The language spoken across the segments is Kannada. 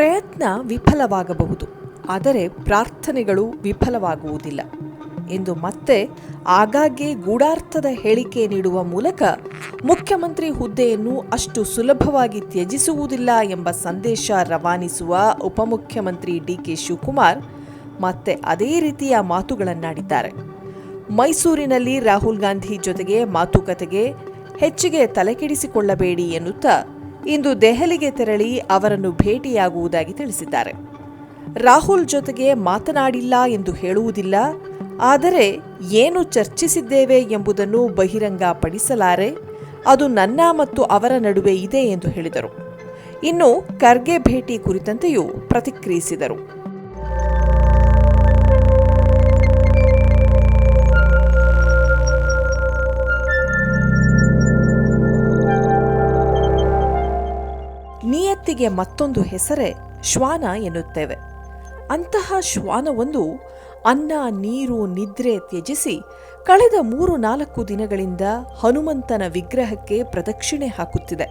ಪ್ರಯತ್ನ ವಿಫಲವಾಗಬಹುದು, ಆದರೆ ಪ್ರಾರ್ಥನೆಗಳು ವಿಫಲವಾಗುವುದಿಲ್ಲ ಎಂದು ಮತ್ತೆ ಆಗಾಗ್ಗೆ ಗೂಢಾರ್ಥದ ಹೇಳಿಕೆ ನೀಡುವ ಮೂಲಕ ಮುಖ್ಯಮಂತ್ರಿ ಹುದ್ದೆಯನ್ನು ಅಷ್ಟು ಸುಲಭವಾಗಿ ತ್ಯಜಿಸುವುದಿಲ್ಲ ಎಂಬ ಸಂದೇಶ ರವಾನಿಸುವ ಉಪಮುಖ್ಯಮಂತ್ರಿ ಡಿ ಕೆ ಶಿವಕುಮಾರ್ ಮತ್ತೆ ಅದೇ ರೀತಿಯ ಮಾತುಗಳನ್ನಾಡಿದ್ದಾರೆ. ಮೈಸೂರಿನಲ್ಲಿ ರಾಹುಲ್ ಗಾಂಧಿ ಜೊತೆಗೆ ಮಾತುಕತೆಗೆ ಹೆಚ್ಚಿಗೆ ತಲೆಕೆಡಿಸಿಕೊಳ್ಳಬೇಡಿ ಎನ್ನುತ್ತಾ ಇಂದು ದೆಹಲಿಗೆ ತೆರಳಿ ಅವರನ್ನು ಭೇಟಿಯಾಗುವುದಾಗಿ ತಿಳಿಸಿದ್ದಾರೆ. ರಾಹುಲ್ ಜೊತೆಗೆ ಮಾತನಾಡಿಲ್ಲ ಎಂದು ಹೇಳುವುದಿಲ್ಲ. ಆದರೆ ಏನು ಚರ್ಚಿಸಿದ್ದೇವೆ ಎಂಬುದನ್ನು ಬಹಿರಂಗಪಡಿಸಲಾರೆ. ಅದು ನನ್ನ ಮತ್ತು ಅವರ ನಡುವೆ ಇದೆ ಎಂದು ಹೇಳಿದರು. ಇನ್ನು ಖರ್ಗೆ ಭೇಟಿ ಕುರಿತಂತೆಯೂ ಪ್ರತಿಕ್ರಿಯಿಸಿದರು. ನಿಯತ್ತಿಗೆ ಮತ್ತೊಂದು ಹೆಸರೇ ಶ್ವಾನ ಎನ್ನುತ್ತೇವೆ. ಅಂತಹ ಶ್ವಾನವೊಂದು ಅನ್ನ, ನೀರು, ನಿದ್ರೆ ತ್ಯಜಿಸಿ ಕಳೆದ ಮೂರು ನಾಲ್ಕು ದಿನಗಳಿಂದ ಹನುಮಂತನ ವಿಗ್ರಹಕ್ಕೆ ಪ್ರದಕ್ಷಿಣೆ ಹಾಕುತ್ತಿದೆ.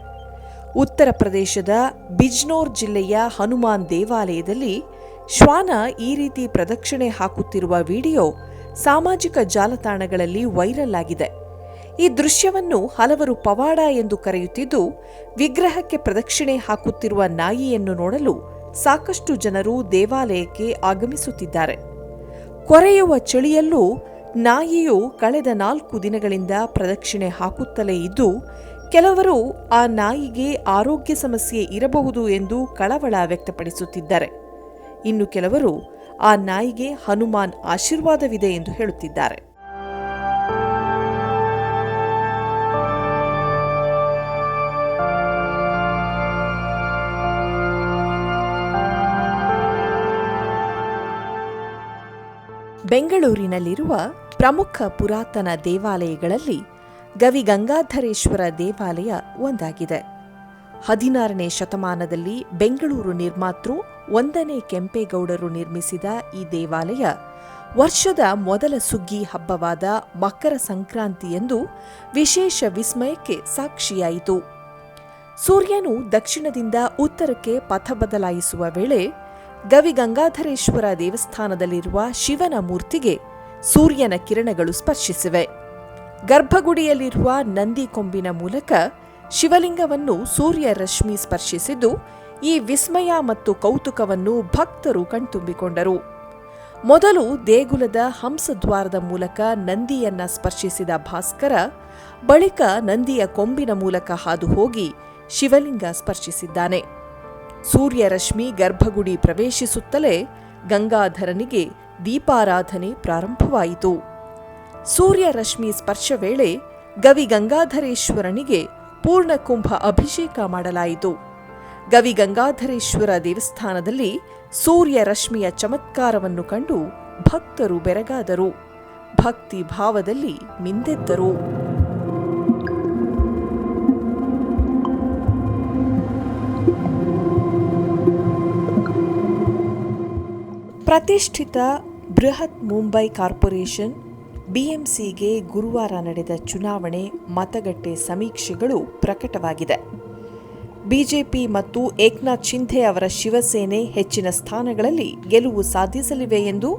ಉತ್ತರ ಪ್ರದೇಶದ ಬಿಜ್ನೋರ್ ಜಿಲ್ಲೆಯ ಹನುಮಾನ್ ದೇವಾಲಯದಲ್ಲಿ ಶ್ವಾನ ಈ ರೀತಿ ಪ್ರದಕ್ಷಿಣೆ ಹಾಕುತ್ತಿರುವ ವಿಡಿಯೋ ಸಾಮಾಜಿಕ ಜಾಲತಾಣಗಳಲ್ಲಿ ವೈರಲ್ ಆಗಿದೆ. ಈ ದೃಶ್ಯವನ್ನು ಹಲವರು ಪವಾಡ ಎಂದು ಕರೆಯುತ್ತಿದ್ದು, ವಿಗ್ರಹಕ್ಕೆ ಪ್ರದಕ್ಷಿಣೆ ಹಾಕುತ್ತಿರುವ ನಾಯಿಯನ್ನು ನೋಡಲು ಸಾಕಷ್ಟು ಜನರು ದೇವಾಲಯಕ್ಕೆ ಆಗಮಿಸುತ್ತಿದ್ದಾರೆ. ಕೊರೆಯುವ ಚಳಿಯಲ್ಲೂ ನಾಯಿಯು ಕಳೆದ ನಾಲ್ಕು ದಿನಗಳಿಂದ ಪ್ರದಕ್ಷಿಣೆ ಹಾಕುತ್ತಲೇ ಇದ್ದು, ಕೆಲವರು ಆ ನಾಯಿಗೆ ಆರೋಗ್ಯ ಸಮಸ್ಯೆ ಇರಬಹುದು ಎಂದು ಕಳವಳ ವ್ಯಕ್ತಪಡಿಸುತ್ತಿದ್ದಾರೆ. ಇನ್ನು ಕೆಲವರು ಆ ನಾಯಿಗೆ ಹನುಮಾನ್ ಆಶೀರ್ವಾದವಿದೆ ಎಂದು ಹೇಳುತ್ತಿದ್ದಾರೆ. ಬೆಂಗಳೂರಿನಲ್ಲಿರುವ ಪ್ರಮುಖ ಪುರಾತನ ದೇವಾಲಯಗಳಲ್ಲಿ ಗವಿಗಂಗಾಧರೇಶ್ವರ ದೇವಾಲಯ ಒಂದಾಗಿದೆ. ಹದಿನಾರನೇ ಶತಮಾನದಲ್ಲಿ ಬೆಂಗಳೂರು ನಿರ್ಮಾತೃ ಒಂದನೇ ಕೆಂಪೇಗೌಡರು ನಿರ್ಮಿಸಿದ ಈ ದೇವಾಲಯ ವರ್ಷದ ಮೊದಲ ಸುಗ್ಗಿ ಹಬ್ಬವಾದ ಮಕರ ಸಂಕ್ರಾಂತಿಯಂದು ವಿಶೇಷ ವಿಸ್ಮಯಕ್ಕೆ ಸಾಕ್ಷಿಯಾಯಿತು. ಸೂರ್ಯನು ದಕ್ಷಿಣದಿಂದ ಉತ್ತರಕ್ಕೆ ಪಥ ಬದಲಾಯಿಸುವ ವೇಳೆ ಗವಿ ಗಂಗಾಧರೇಶ್ವರ ದೇವಸ್ಥಾನದಲ್ಲಿರುವ ಶಿವನ ಮೂರ್ತಿಗೆ ಸೂರ್ಯನ ಕಿರಣಗಳು ಸ್ಪರ್ಶಿಸಿವೆ. ಗರ್ಭಗುಡಿಯಲ್ಲಿರುವ ನಂದಿ ಕೊಂಬಿನ ಮೂಲಕ ಶಿವಲಿಂಗವನ್ನು ಸೂರ್ಯ ರಶ್ಮಿ ಸ್ಪರ್ಶಿಸಿದ್ದು, ಈ ವಿಸ್ಮಯ ಮತ್ತು ಕೌತುಕವನ್ನು ಭಕ್ತರು ಕಣ್ತುಂಬಿಕೊಂಡರು. ಮೊದಲು ದೇಗುಲದ ಹಂಸದ್ವಾರದ ಮೂಲಕ ನಂದಿಯನ್ನ ಸ್ಪರ್ಶಿಸಿದ ಭಾಸ್ಕರ, ಬಳಿಕ ನಂದಿಯ ಕೊಂಬಿನ ಮೂಲಕ ಹಾದು ಹೋಗಿ ಶಿವಲಿಂಗ ಸ್ಪರ್ಶಿಸಿದ್ದಾನೆ. ಸೂರ್ಯರಶ್ಮಿ ಗರ್ಭಗುಡಿ ಪ್ರವೇಶಿಸುತ್ತಲೇ ಗಂಗಾಧರನಿಗೆ ದೀಪಾರಾಧನೆ ಪ್ರಾರಂಭವಾಯಿತು. ಸೂರ್ಯರಶ್ಮಿ ಸ್ಪರ್ಶ ವೇಳೆ ಗವಿ ಗಂಗಾಧರೇಶ್ವರನಿಗೆ ಪೂರ್ಣಕುಂಭ ಅಭಿಷೇಕ ಮಾಡಲಾಯಿತು. ಗವಿ ಗಂಗಾಧರೇಶ್ವರ ದೇವಸ್ಥಾನದಲ್ಲಿ ಸೂರ್ಯರಶ್ಮಿಯ ಚಮತ್ಕಾರವನ್ನು ಕಂಡು ಭಕ್ತರು ಬೆರಗಾದರು. ಭಕ್ತಿ ಭಾವದಲ್ಲಿ ಮಿಂದೆದ್ದರು ಪ್ರತಿಷ್ಠಿತ ಬೃಹತ್ ಮುಂಬೈ ಕಾರ್ಪೊರೇಷನ್ ಬಿಎಂಸಿಗೆ ಗುರುವಾರ ನಡೆದ ಚುನಾವಣೆ ಮತಗಟ್ಟೆ ಸಮೀಕ್ಷೆಗಳು ಪ್ರಕಟವಾಗಿದೆ. ಬಿಜೆಪಿ ಮತ್ತು ಏಕ್ನಾಥ್ ಶಿಂಧೆ ಅವರ ಶಿವಸೇನೆ ಹೆಚ್ಚಿನ ಸ್ಥಾನಗಳಲ್ಲಿ ಗೆಲುವು ಸಾಧಿಸಲಿವೆ ಎಂದು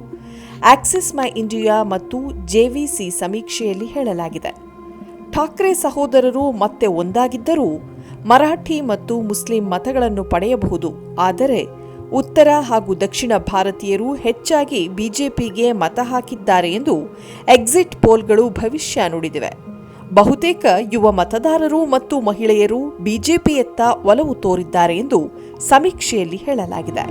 ಆಕ್ಸಿಸ್ ಮೈ ಇಂಡಿಯಾ ಮತ್ತು ಜೆವಿಸಿ ಸಮೀಕ್ಷೆಯಲ್ಲಿ ಹೇಳಲಾಗಿದೆ. ಠಾಕ್ರೆ ಸಹೋದರರು ಮತ್ತೆ ಒಂದಾಗಿದ್ದರೂ ಮರಾಠಿ ಮತ್ತು ಮುಸ್ಲಿಂ ಮತಗಳನ್ನು ಪಡೆಯಬಹುದು, ಆದರೆ ಉತ್ತರ ಹಾಗೂ ದಕ್ಷಿಣ ಭಾರತೀಯರು ಹೆಚ್ಚಾಗಿ ಬಿಜೆಪಿಗೆ ಮತ ಹಾಕಿದ್ದಾರೆ ಎಂದು ಎಕ್ಸಿಟ್ ಪೋಲ್ಗಳು ಭವಿಷ್ಯ ನುಡಿದಿವೆ. ಬಹುತೇಕ ಯುವ ಮತದಾರರು ಮತ್ತು ಮಹಿಳೆಯರು ಬಿಜೆಪಿಯತ್ತ ಒಲವು ತೋರಿದ್ದಾರೆ ಎಂದು ಸಮೀಕ್ಷೆಯಲ್ಲಿ ಹೇಳಲಾಗಿದೆ.